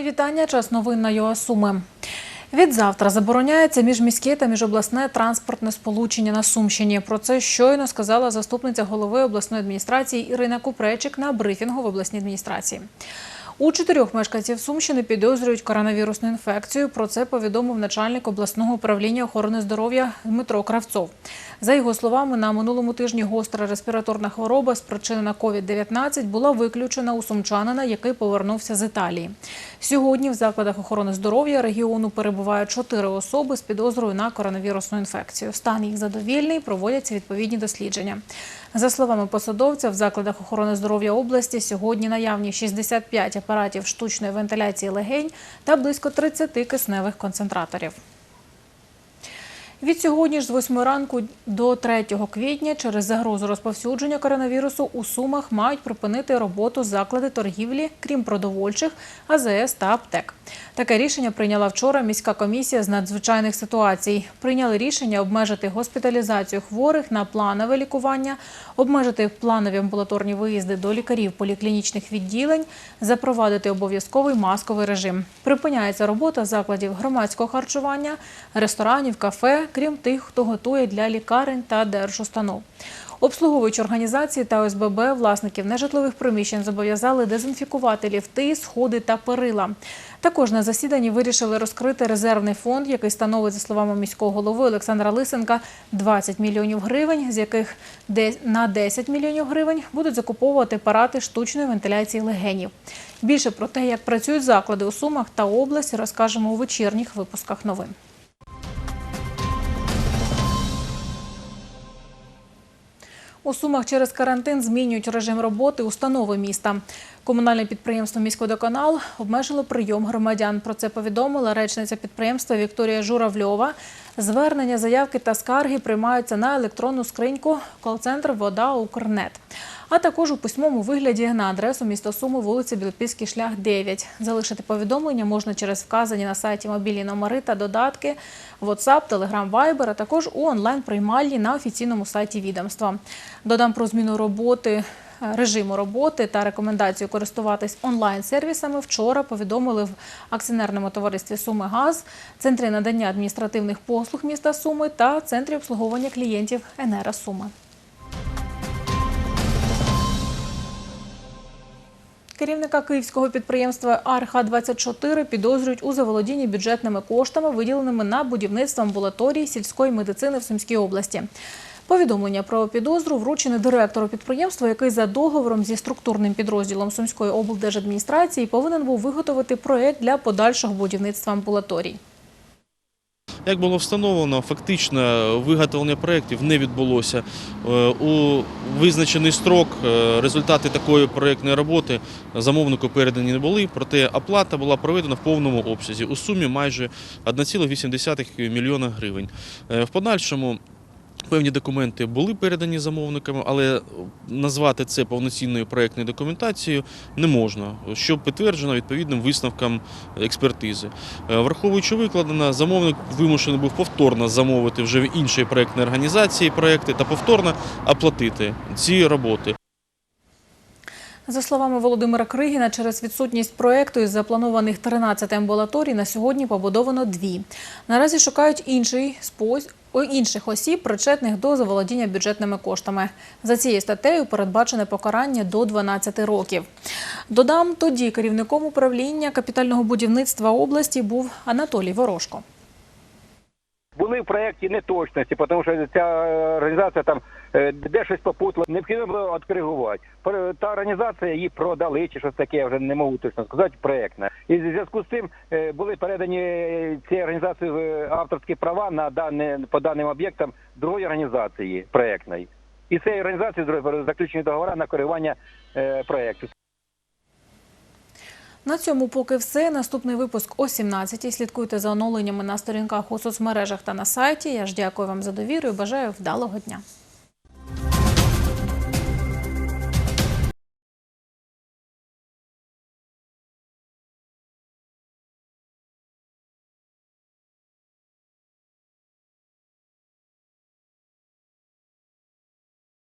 Мої вітання. Час новин на ЮА Суми. Відзавтра забороняється міжміське та міжобласне транспортне сполучення на Сумщині. Про це щойно сказала заступниця голови обласної адміністрації Ірина Купречик на брифінгу в обласній адміністрації. У чотирьох мешканців Сумщини підозрюють коронавірусну інфекцію. Про це повідомив начальник обласного управління охорони здоров'я Дмитро Кравцов. За його словами, на минулому тижні гостра респіраторна хвороба, спричинена COVID-19, була виключена у сумчанина, який повернувся з Італії. Сьогодні в закладах охорони здоров'я регіону перебувають чотири особи з підозрою на коронавірусну інфекцію. Стан їх задовільний, проводяться відповідні дослідження. За словами посадовця, в закладах охорони здоров'я області сьогодні наявні 65 апаратів штучної вентиляції легень та близько 30 кисневих концентраторів. Від сьогодні ж з 8 ранку до 3 квітня через загрозу розповсюдження коронавірусу у Сумах мають припинити роботу заклади торгівлі, крім продовольчих, АЗС та аптек. Таке рішення прийняла вчора міська комісія з надзвичайних ситуацій. Прийняли рішення обмежити госпіталізацію хворих на планове лікування, обмежити планові амбулаторні виїзди до лікарів поліклінічних відділень, запровадити обов'язковий масковий режим. Припиняється робота закладів громадського харчування, ресторанів, кафе, крім тих, хто готує для лікарень та держустанов. Обслуговуючі організації та ОСББ власників нежитлових приміщень зобов'язали дезінфікувати ліфти, сходи та перила. Також на засіданні вирішили розкрити резервний фонд, який становить, за словами міського голови Олександра Лисенка, 20 мільйонів гривень, з яких на 10 мільйонів гривень будуть закуповувати апарати штучної вентиляції легенів. Більше про те, як працюють заклади у Сумах та області, розкажемо у вечірніх випусках новин. У Сумах через карантин змінюють режим роботи установи міста. Комунальне підприємство «Міськводоканал» обмежило прийом громадян. Про це повідомила речниця підприємства Вікторія Журавльова. Звернення, заявки та скарги приймаються на електронну скриньку кол-центр «Вода Укрнет», а також у письмовому вигляді на адресу міста Суми, вулиця Білопільський шлях, 9. Залишити повідомлення можна через вказані на сайті мобільні номери та додатки WhatsApp, Telegram, Viber, а також у онлайн-приймальні на офіційному сайті відомства. Додам про зміну роботи режиму роботи та рекомендацію користуватись онлайн-сервісами вчора повідомили в акціонерному товаристві Суми Газ, центрі надання адміністративних послуг міста Суми та центрі обслуговування клієнтів Енера Суми. Керівника київського підприємства «Арха-24» підозрюють у заволодінні бюджетними коштами, виділеними на будівництво амбулаторії сільської медицини в Сумській області. Повідомлення про підозру вручене директору підприємства, який за договором зі структурним підрозділом Сумської облдержадміністрації повинен був виготовити проєкт для подальшого будівництва амбулаторій. Як було встановлено, фактично виготовлення проєктів не відбулося. Е, У визначений строк е, результати такої проєктної роботи замовнику передані не були, проте оплата була проведена в повному обсязі у сумі майже 1,8 мільйона гривень. Е, В подальшому Певні документи були передані замовниками, але назвати це повноцінною проєктною документацією не можна, що підтверджено відповідним висновкам експертизи. Е, Враховуючи викладено, замовник вимушений був повторно замовити вже в іншій проєктній організації проєкти та повторно оплатити ці роботи. За словами Володимира Кригіна, через відсутність проєкту із запланованих 13 амбулаторій на сьогодні побудовано дві. Наразі шукають інший спосіб. У інших осіб, причетних до заволодіння бюджетними коштами. За цією статтею передбачене покарання до 12 років. Додам, тоді керівником управління капітального будівництва області був Анатолій Ворожко. Були в проєкті неточності, тому що ця е, організація там е, де щось попутала, необхідно було відкоригувати. Та організація її продали чи щось таке, я вже не можу точно сказати, проєктне. І в зв'язку з цим е, були передані цієї організації авторські права на дане по даним об'єктам другої організації проєктної. І цієї організації заключені договори на коригування проєкту. На цьому поки все. Наступний випуск о 17 Слідкуйте за оновленнями на сторінках у соцмережах та на сайті. Я ж дякую вам за довіру і бажаю вдалого дня.